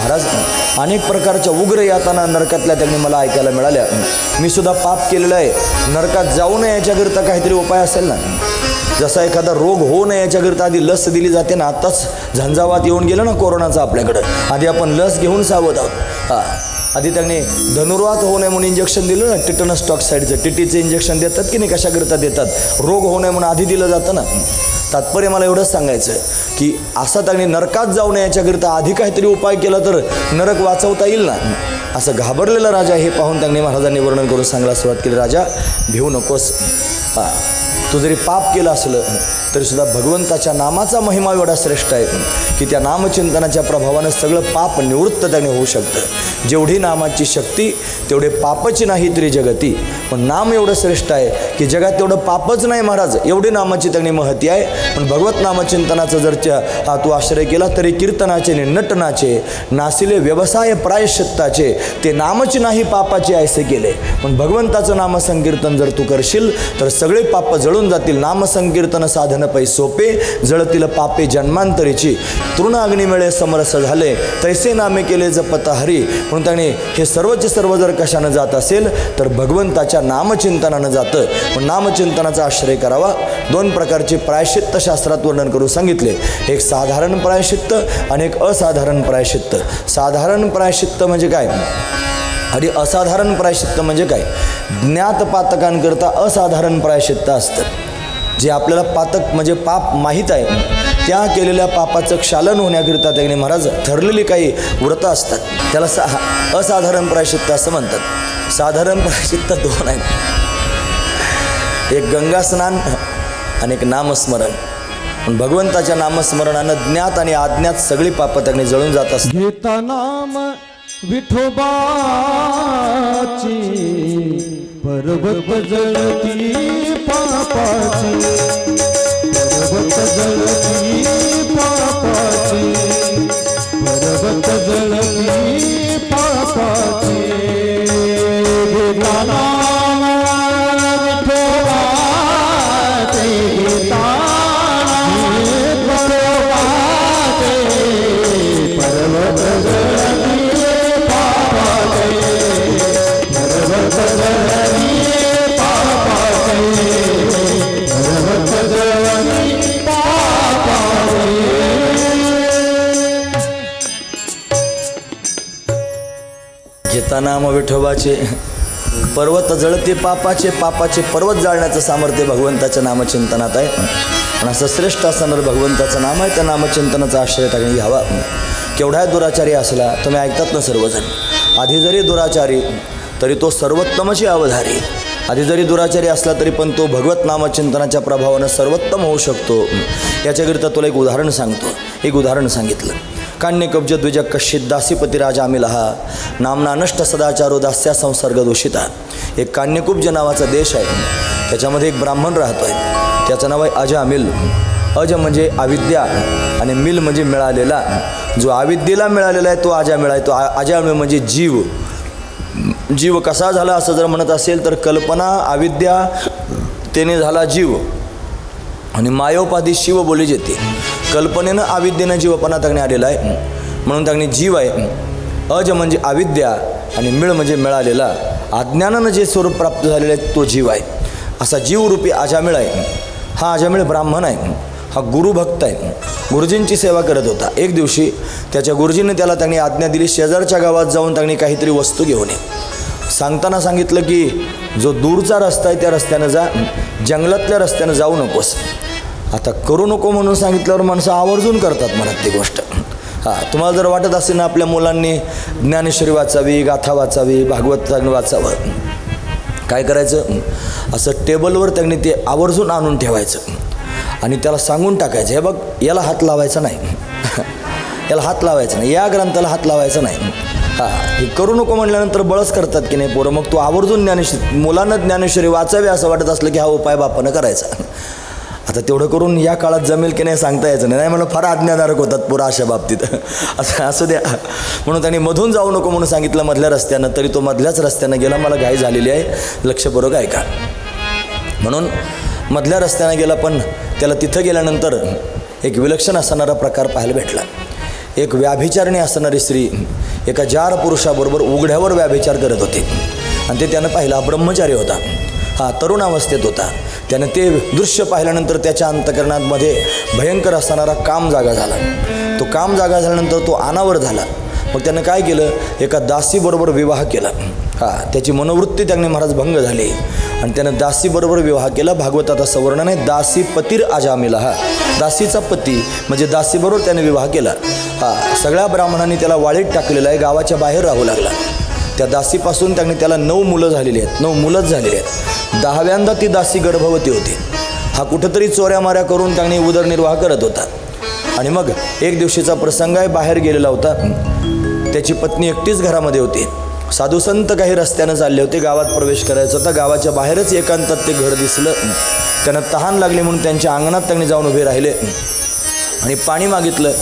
महाराज अनेक प्रकारच्या उग्र यातना नरकातल्या त्यांनी मला ऐकायला मिळाल्या. मी सुद्धा पाप केलेलं आहे. नरकात जाऊ नये याच्याकरिता काहीतरी उपाय असेल ना? जसा एखादा रोग होऊ नये याच्याकरिता आधी लस दिली जाते ना आत्ताच झंझावात येऊन गेलं ना कोरोनाचा आपल्याकडं. आधी आपण लस घेऊन सावध आहोत. हां. आधी त्यांनी धनुर्वात होऊ नये म्हणून इंजेक्शन दिलं ना टिटनस टॉक्साईडचं. टिटीचं इंजेक्शन देतात की नाही कशाकरिता देतात? रोग होऊ नये म्हणून आधी दिलं जातं ना? तात्पर्य मला एवढंच सांगायचं की असा त्यांनी नरकात जाऊ नये याच्याकरिता आधी काहीतरी उपाय केला तर नरक वाचवता येईल ना? असं घाबरलेला राजा हे पाहून त्यांनी महाराजांनी वर्णन करून सांगायला सुरुवात केली. राजा भिवू नकोस. हां तू जरी पाप केलं असलं तरी सुद्धा भगवंताच्या नामाचा महिमा एवढा श्रेष्ठ आहे की त्या नामचिंतनाच्या प्रभावानं सगळं पाप निवृत्त त्याने होऊ शकतं. जेवढी नामाची शक्ती तेवढे पापची नाही तरी जगती पण नाम एवढं श्रेष्ठ आहे की जगात तेवढं पापच नाही महाराज. एवढी नामाची त्यांनी महती आहे. पण भगवत नामचिंतनाचं जर हा तू आश्रय केला तरी कीर्तनाचे आणि नटनाचे नासिले व्यवसाय प्रायश्चित्ताचे ते नामच नाही पापाचे ऐसे केले. पण भगवंताचं नामसंकीर्तन जर तू करशील तर सगळे पाप जळून जातील. नामसंकीर्तन साधन पै सोपे जळतील पापे जन्मांतरीची. तृण अग्निमेळे समरस झाले तैसे नामे केले जपत हरी. म्हणून त्याने हे सर्वच सर्व जर कशानं जात असेल तर भगवंताच्या नामचिंतनानं जातं. पण नामचिंतनाचा आश्रय करावा. दोन प्रकारचे प्रायश्चित्त शास्त्रात वर्णन करून सांगितले. एक साधारण प्रायश्चित्त आणि एक असाधारण प्रायश्चित्त. साधारण प्रायश्चित्त म्हणजे काय? आणि असाधारण प्रायश्चित्त म्हणजे काय? ज्ञात पातकांकरता असाधारण प्रायश्चित्त असतं. जे आपल्याला पातक म्हणजे पाप माहीत आहे त्या केलेल्या पापाचं क्षालन होण्याकरिता त्याने महाराज ठरलेली काही व्रतं असतात. त्याला सा असाधारण प्रायश्चित्त असं म्हणतात. साधारण प्रायश्चित्त दोन आहेत. एक गंगा स्नान आणि एक नामस्मरण. भगवंताच्या नामस्मरणानं ज्ञात आणि अज्ञात सगळी पापं त्याने जळून जात असतात. घेता नाम विठोबाची पर्वत जळती पापाची पर्वत जळती नाम विठोबाचे. पर्वत जळते पापाचे पापाचे पर्वत जाळण्याचं सामर्थ्य भगवंताच्या नामचिंतनात आहे. आणि असं श्रेष्ठ असणारं भगवंताचं नाम आहे त्या नामचिंतनाचा आश्रय त्याने घ्यावा केवढा दुराचारी असला तुम्ही ऐकतात ना सर्वजण. आधी जरी दुराचारी तरी तो सर्वोत्तमची अवधारी. आधी जरी दुराचारी असला तरी पण तो भगवत नामचिंतनाच्या प्रभावानं सर्वोत्तम होऊ शकतो. याच्याकरिता तुला एक उदाहरण सांगतो. एक उदाहरण सांगितलं. कान्य कब्ज कश्चित दासीपती राजा आमिलहा नामना नष्ट सदाचारो दास्या संसर्ग दोषिता। एक कान्यकुब्ज नावाचा देश आहे त्याच्यामध्ये एक ब्राह्मण राहतो आहे त्याचं नाव आहे अज अमिल। अज म्हणजे अविद्या आणि मिल म्हणजे मिळालेला। जो अविद्येला मिळालेला आहे तो आजा मिळाय तो अजामिळ म्हणजे जीव। जीव कसा झाला असं जर म्हणत असेल तर कल्पना अविद्या त्याने झाला जीव। आणि मायोपाधी शिव बोली जेते। कल्पनेनं अविद्येनं जीवपणा त्याने आलेला आहे. म्हणून त्याने जीव आहे. अज म्हणजे अविद्या आणि मिळ म्हणजे मिळालेला. अज्ञानानं जे स्वरूप प्राप्त झालेलं आहे तो जीव आहे. असा जीवरूपी अजामिळ आहे. हा अजामिळ ब्राह्मण आहे. हा गुरुभक्त आहे. गुरुजींची सेवा करत होता. एक दिवशी त्याच्या गुरुजींनी त्याला त्यांनी आज्ञा दिली शेजारच्या गावात जाऊन त्यांनी काहीतरी वस्तू घेऊन ये. सांगताना सांगितलं की जो दूरचा रस्ता आहे त्या रस्त्यानं जा. जंगलातल्या रस्त्यानं जाऊ नकोस. आता करू नको म्हणून सांगितल्यावर माणसं आवर्जून करतात म्हणत ती गोष्ट. हां तुम्हाला जर वाटत असेल ना आपल्या मुलांनी ज्ञानेश्वरी वाचावी गाथा वाचावी भागवत वाचावं काय करायचं? असं टेबलवर त्यांनी ते आवर्जून आणून ठेवायचं. आणि त्याला सांगून टाकायचं हे बघ याला हात लावायचा नाही. याला हात लावायचा नाही या ग्रंथाला हात लावायचा नाही. हां हे करू नको म्हटल्यानंतर बळच करतात की नाही पोरं? मग तू आवर्जून ज्ञानेश्वरी मुलांना ज्ञानेश्वरी वाचावी असं वाटत असलं की हा उपाय बापानं करायचा. आता तेवढं करून या काळात जमेल की नाही सांगता यायचं नाही. नाही मला फार आज्ञाधारक होतात पुरा अशा बाबतीत. असं असू द्या. म्हणून त्यांनी मधून जाऊ नको म्हणून सांगितलं मधल्या रस्त्यानं तरी तो मधल्याच रस्त्यानं गेला. मला घाई झालेली आहे. लक्षपूर्वक ऐका. म्हणून मधल्या रस्त्यानं गेला पण त्याला तिथं गेल्यानंतर एक विलक्षण असणारा प्रकार पाहायला भेटला. एक व्याभिचारणी असणारी स्त्री एका जार पुरुषाबरोबर उघड्यावर व्याभिचार करत होते. आणि ते त्यानं पाहिला ब्रह्मचारी होता. हा तरुण अवस्थेत होता. त्यानं ते दृश्य पाहिल्यानंतर त्याच्या अंतकरणामध्ये भयंकर असणारा काम जागा झाला. तो काम जागा झाल्यानंतर तो अनावर झाला. मग त्यानं काय केलं? एका दासीबरोबर विवाह केला. हा त्याची मनोवृत्ती त्याने महाराज भंग झाली. आणि त्यानं दासीबरोबर विवाह केला. भागवताचा असं आहे दासी पतीर आजामिला. हा दासीचा पती म्हणजे दासीबरोबर त्याने विवाह केला. हा सगळ्या ब्राह्मणांनी त्याला वाळीत टाकलेला आहे गावाच्या बाहेर राहू लागला. त्या दासीपासून त्यांनी त्याला नऊ मुलं झालेली आहेत. नऊ मुलंच झालेली आहेत. दहाव्यांदा ती दासी गर्भवती होती. हा कुठंतरी चोऱ्या माऱ्या करून त्यांनी उदरनिर्वाह करत होता. आणि मग एक दिवशीचा प्रसंग आहे बाहेर गेलेला होता. त्याची पत्नी एकटीच घरामध्ये होती. साधू संत काही रस्त्यानं चालले होते गावात प्रवेश करायचा. होता गावाच्या बाहेरच एकांतात ते घर दिसलं. त्यांना तहान लागली म्हणून त्यांच्या अंगणात त्यांनी जाऊन उभे राहिले. आणि पाणी मागितलं.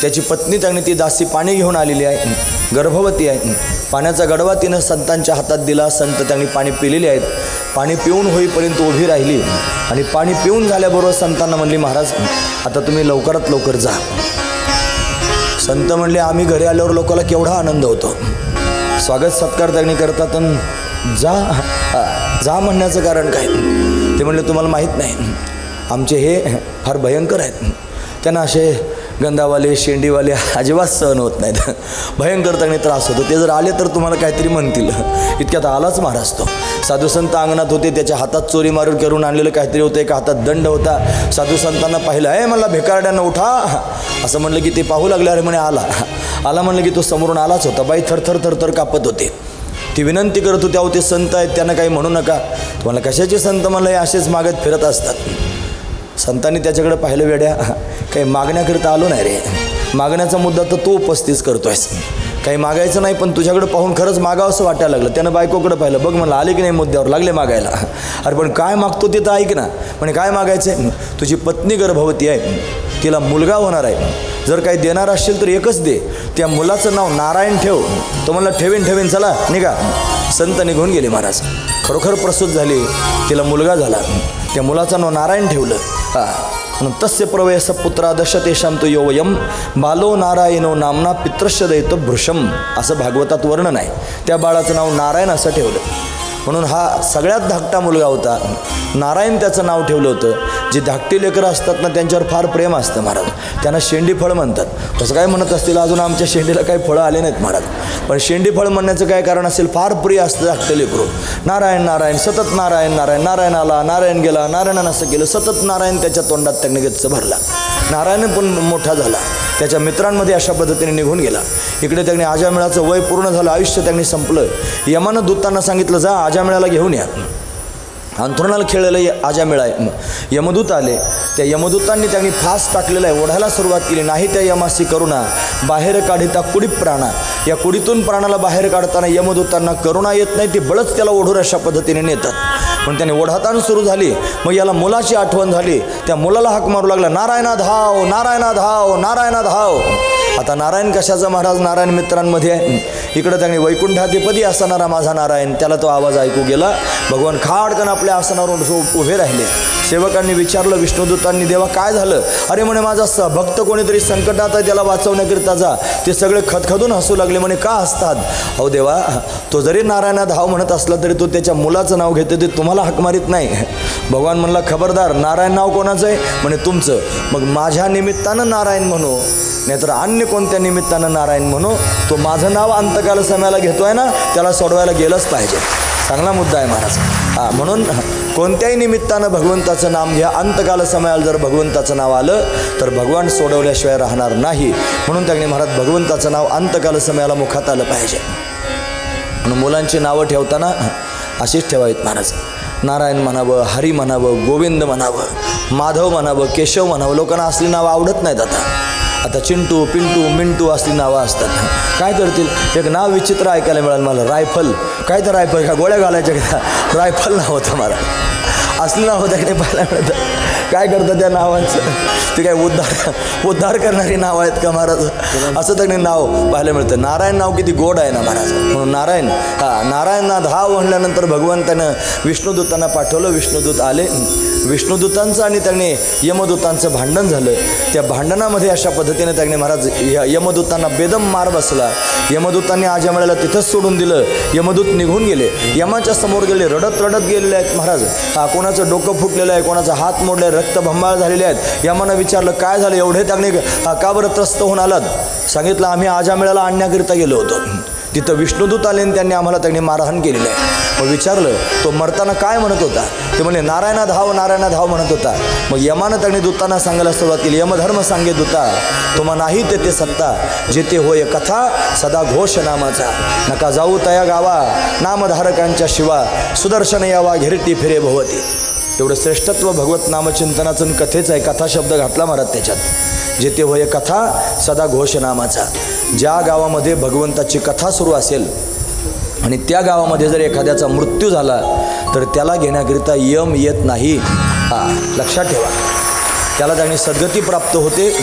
त्याची पत्नी त्यांनी ती दासी पाणी घेऊन आलेली आहे. गर्भवती आहे. पाण्याचा गडवा तिनं संतांच्या हातात दिला. संत त्यांनी पाणी पिलेले आहेत. पाणी पिऊन होईपर्यंत उभी राहिली. आणि पाणी पिऊन झाल्याबरोबर संतांना म्हणली महाराज आता तुम्ही लवकरात लवकर जा. संत म्हणले आम्ही घरी आल्यावर लोकांना केवढा आनंद होतो. स्वागत सत्कार त्यांनी करतात आणि जा जा म्हणण्याचं कारण काय? ते म्हणले तुम्हाला माहीत नाही. आमचे हे फार भयंकर आहेत. त्यांना असे गंधावाले शेंडीवाले अजिबात सहन होत नाहीत. भयंकर त्यांनी त्रास होतो. ते जर आले तर तुम्हाला काहीतरी म्हणतील. इतक्यात आलाच महाराज तो. साधू संत अंगणात होते त्याच्या हातात चोरी मारून करून आणलेलं काहीतरी होतं एका हातात दंड होता. साधू संतांना पाहिलं आहे मला भिकारड्यांना उठा. असं म्हणलं की ते पाहू लागले अरे म्हणे आला. आला म्हणलं की तो समोरून आलाच होता. बाई थरथर थरथर कापत होते. ती विनंती करत होते अहो ते संत आहेत त्यांना काही म्हणू नका. तुम्हाला कशाचे संत? मला हे असेच मागत फिरत असतात. संतांनी त्याच्याकडे पाहिलं वेड्या. काही मागण्याकरिता आलो नाही रे. मागण्याचा मुद्दा तर तू उपस्थित आहेस काही मागायचं नाही पण तुझ्याकडे पाहून खरंच मागावं असं वाटायला लागलं. त्यानं बायकोकडे पाहिलं. बघ मला आले की नाही मुद्द्यावर? लागले मागायला. अरे पण काय मागतो ते तर ऐक ना. म्हणे काय मागायचं आहे तुझी पत्नी गर्भवती आहे. तिला मुलगा होणार आहे. जर काही देणार असशील तर एकच दे. त्या मुलाचं नाव नारायण ठेव. तो मला ठेवीन ठेवीन चला निघा. संत निघून गेले महाराज. खरोखर प्रसूत झाली. तिला मुलगा झाला. त्या मुलाचं नाव नारायण ठेवलं. हा. म्हणून तस्य प्रवयस पुत्रा दश तेषां तो वयम। बालो नारायणो नामना पित्रश्य दैत भृशम असं भागवतात वर्णन आहे. त्या बाळाचं नाव नारायण असं ठेवलं. म्हणून हा सगळ्यात धाकटा मुलगा होता. नारायण त्याचं नाव ठेवलं होतं. जी धाकटी लेकरं असतात ना त्यांच्यावर फार प्रेम असतं महाराज. त्यांना शेंडी फळ म्हणतात. तसं काय म्हणत असतील अजून आमच्या शेंडीला काही फळं आले नाहीत महाराज. पण शेंडी फळ म्हणण्याचं काय कारण असेल? फार प्रिय असतं धाकटं लेकरू. नारायण नारायण सतत नारायण नारायण. नारायण आला नारायण गेला नारायणानं असं केलं. सतत नारायण त्याच्या तोंडात त्याने गच्च भरला. नारायण पण मोठा झाला. त्याच्या मित्रांमध्ये अशा पद्धतीने निघून गेला. इकडे त्यांनी आजामेळाचं वय पूर्ण झालं आयुष्य त्यांनी संपलं. यमानं दूतांना सांगितलं जा आजामेळाला घेऊन या. अंथरुणाला खेळलेलं य- आजामेळा आहे यमदूत आले. त्या यमदूतांनी त्यांनी फास टाकलेला आहे ओढायला सुरुवात केली. नाही त्या यमासी करुणा. बाहेर काढिता कुडी प्राणा. या कुडीतून प्राणाला बाहेर काढताना यमदूतांना करुणा येत नाही ती बळच त्याला ओढून अशा पद्धतीने नेतात. पण त्याने ओढाताण सुरू झाली. मग याला मुलाची आठवण झाली. त्या मुलाला हाक मारू लागला नारायणा धाव नारायणा धाव नारायणा धाव. आता नारायण कशाचा महाराज? नारायण मित्रांमध्ये आहे. इकडं त्याने वैकुंठाधिपती असणारा माझा नारायण. त्याला तो आवाज ऐकू गेला. भगवान खाडकन आपल्या आसनावर उभे- राहिले. सेवकांनी विचारलं विष्णुदूतांनी देवा काय झालं? अरे म्हणे माझा स भक्त कोणीतरी संकटात आहे त्याला वाचवण्याकरिता जा. ते सगळे खदखदून हसू लागले. म्हणे का हसतात? अहो देवा तो जरी नारायणा धाव म्हणत असला तरी तो त्याच्या मुलाचं नाव घेते ते तुम्हाला हाक मारित नाही. भगवान म्हणला खबरदार नारायण नाव कोणाचं आहे? म्हणे तुमचं. मग माझ्या निमित्तानं नारायण म्हणू. नाहीतर अन्य कोणत्या निमित्तानं नारायण म्हणू तो माझं नाव अंतकाल समयाला आहे ना त्याला सोडवायला गेलंच पाहिजे. चांगला मुद्दा आहे महाराज. हां म्हणून कोणत्याही निमित्तानं भगवंताचं नाम घ्या अंतकाल समयाला जर भगवंताचं नाव आलं तर भगवान सोडवल्याशिवाय राहणार नाही. म्हणून त्यांनी महाराज भगवंताचं नाव अंतकाल समयाला मुखात आलं पाहिजे. म्हणून मुलांची नावं ठेवताना अशीच ठेवावीत महाराज. नारायण म्हणावं हरी म्हणावं गोविंद म्हणावं माधव म्हणावं केशव म्हणावं लोकांना असली नावं आवडत नाहीत आता. आता चिंटू पिंटू मिंटू असली नावं असतात. काय करतील? एक नाव विचित्र ऐकायला मिळालं मला रायफल. काय तर रायफल का? गोळ्या घालायच्या का? रायफल नाव होतं मला. असलं नाव होतं की पाहायला मिळतं? काय करतं त्या नावांचं? ते काय उद्धार उद्धार करणारी नाव आहेत का महाराज? असं त्यांनी नाव पाहायला मिळतं. नारायण नाव किती गोड आहे ना महाराज. म्हणून नारायण हा नारायणना हा म्हणल्यानंतर भगवंतानं विष्णुदूतांना पाठवलं विष्णुदूत आले. विष्णुदूतांचं आणि त्यांनी यमदूतांचं भांडण झालं. त्या भांडणामध्ये अशा पद्धतीने त्यांनी महाराज य यमदूतांना बेदम मार बसला. यमदूतांनी आज वेळेला तिथंच सोडून दिलं. यमदूत निघून गेले. यमाच्या समोर गेले रडत रडत गेलेले आहेत महाराज. हा कोणाचं डोकं फुटलेलं आहे कोणाचा हात मोडले रक्त भंबाळ झालेले आहेत. यमानं विचारलं काय झालं? एवढे त्यांनी का बरं त्रस्त होऊन आलात? सांगितलं आम्ही आजा आणण्याकरिता गेलो होतो. तिथं विष्णुदूत आले आणि त्यांनी आम्हाला त्यांनी मारहाण केलेलं आहे. मग विचारलं तो मरताना काय म्हणत होता? ते म्हणे नारायणा धाव नारायणा धाव म्हणत होता. मग यमानं त्यांनी दूतांना सांगायला सुरुवात केली यमधर्म सांगे दूता तुम्हा नाही तेथे ते सत्ता जेथे होय कथा सदा घोष नामाचा. नका जाऊ तया गावा नामधारकांच्या शिवा सुदर्शन यावा घेरटी फिरे भवती. एवढं श्रेष्ठत्व भगवत नामचिंतनाचं आणि कथेचं आहे कथा शब्द घातला महाराज त्याच्यात. जेथे होय कथा सदा घोषनामाचा ज्या गावामध्ये भगवंताची कथा सुरू असेल आणि त्या गावामध्ये जर एखाद्याचा मृत्यू झाला तर त्याला घेण्याकरिता यम येत नाही. हा लक्षात ठेवा. त्याला त्याने सद्गती प्राप्त होते.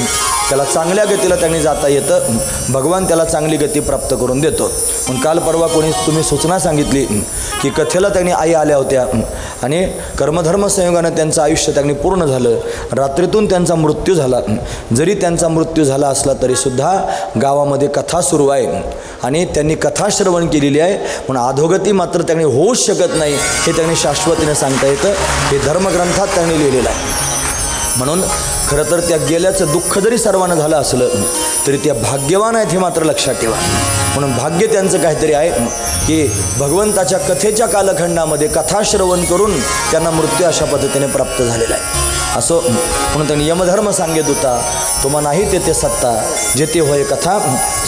त्याला चांगल्या गतीला त्यांनी जाता येतं. भगवान त्याला चांगली गती प्राप्त करून देतो. मग काल परवा कोणी तुम्ही सूचना सांगितली की कथेला त्यांनी आई आल्या होत्या. आणि कर्मधर्म संयोगानं त्यांचं आयुष्य त्यांनी पूर्ण झालं. रात्रीतून त्यांचा मृत्यू झाला. जरी त्यांचा मृत्यू झाला असला तरीसुद्धा गावामध्ये कथा सुरू आहे. आणि त्यांनी कथा श्रवण केलेली आहे. पण अधोगती मात्र त्यांनी होऊच शकत नाही हे त्यांनी शाश्वतीने सांगता येतं. हे धर्मग्रंथात त्यांनी लिहिलेलं आहे. म्हणून खरं तर त्या गेल्याचं दुःख जरी सर्वांना झालं असलं तरी त्या भाग्यवान आहेत हे मात्र लक्षात ठेवा. म्हणून भाग्य त्यांचं काहीतरी आहे की भगवंताच्या कथेच्या कालखंडामध्ये कथाश्रवण करून त्यांना मृत्यू अशा पद्धतीने प्राप्त झालेला आहे. असो म्हणून त्यांनी यमधर्म सांगेत होता तुम्हा नाही तेथे सत्ता जेथे होय कथा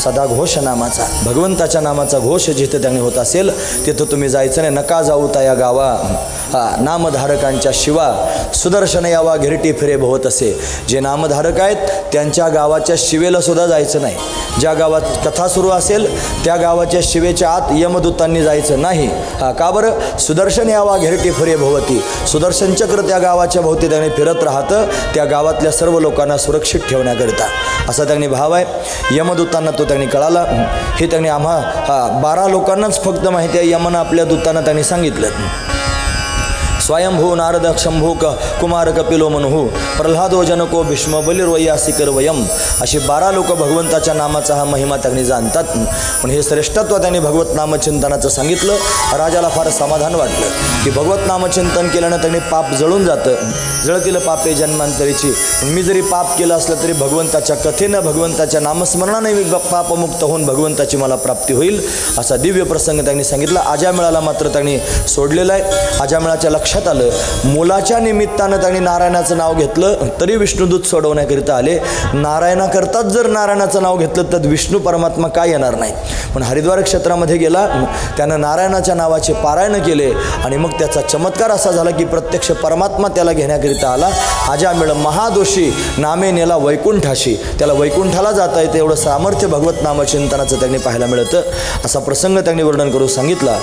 सदा घोष नामाचा. भगवंताच्या नामाचा घोष जिथे त्यांनी होत असेल तिथं तुम्ही जायचं नाही नका जाऊ या गावा. हा नामधारकांच्या शिवा सुदर्शन यावा घिरटी फिरे भवत असे. जे नामधारक आहेत त्यांच्या गावाच्या शिवेला सुद्धा जायचं नाही. ज्या गावात कथा सुरू असेल त्या गावाच्या शिवेच्या आत यमदूतांनी जायचं नाही. हा का बरं? सुदर्शन यावा घिरटी फिरे भवती. सुदर्शन चक्र त्या गावाच्या भोवती त्याने फिरत राहतं. त्या गावातल्या सर्व लोकांना सुरक्षित ठेवण्याकरिता. असा त्यांनी भाव आहे. यमदूतांना तो त्यांनी कळाला. हे त्यांनी आम्हा हा बारा लोकांनाच फक्त माहिती आहे. यमनं आपल्या दूतांना त्यांनी सांगितलं. स्वयंभू नारद शंभू कुमार कपिलो मनहू प्रल्हादो जनको भीष्म बलिर्वयासिकर वयम अशी बारा लोक भगवंताच्या नामाचा हा महिमा त्यांनी जाणतात. पण हे श्रेष्ठत्व त्यांनी भगवत नामचिंतनाचं सांगितलं राजाला फार समाधान वाटलं. की भगवत नामचिंतन केल्यानं त्यांनी पाप जळून जातं. जळतील पापे जन्मांतरीची. मी जरी पाप केलं असलं तरी भगवंताच्या कथेनं भगवंताच्या नामस्मरणाने मी पापमुक्त होऊन भगवंताची मला प्राप्ती होईल असा दिव्य प्रसंग त्यांनी सांगितला. आजामेळाला मात्र त्यांनी सोडलेला आहे. आजामेळाच्या लक्षात आलं. मुलाच्या निमित्तानं त्यांनी नारायणाचं नाव घेतलं. तरी विष्णुदूत सोडवण्याकरिता आले. नारायणाकरताच जर नारायणाचं नाव घेतलं तर विष्णू परमात्मा काय येणार नाही. पण हरिद्वार क्षेत्रामध्ये गेला. त्यानं नारायणाच्या नावाचे पारायण केले. आणि मग त्याचा चमत्कार असा झाला की प्रत्यक्ष परमात्मा त्याला घेण्याकरिता आला. आजामेळ महादोषी नामे नेला वैकुंठाशी. त्याला वैकुंठाला जाता येतं. एवढं सामर्थ्य भगवत नामचिंतनाचं त्यांनी पाहायला मिळतं. असा प्रसंग त्यांनी वर्णन करून सांगितला.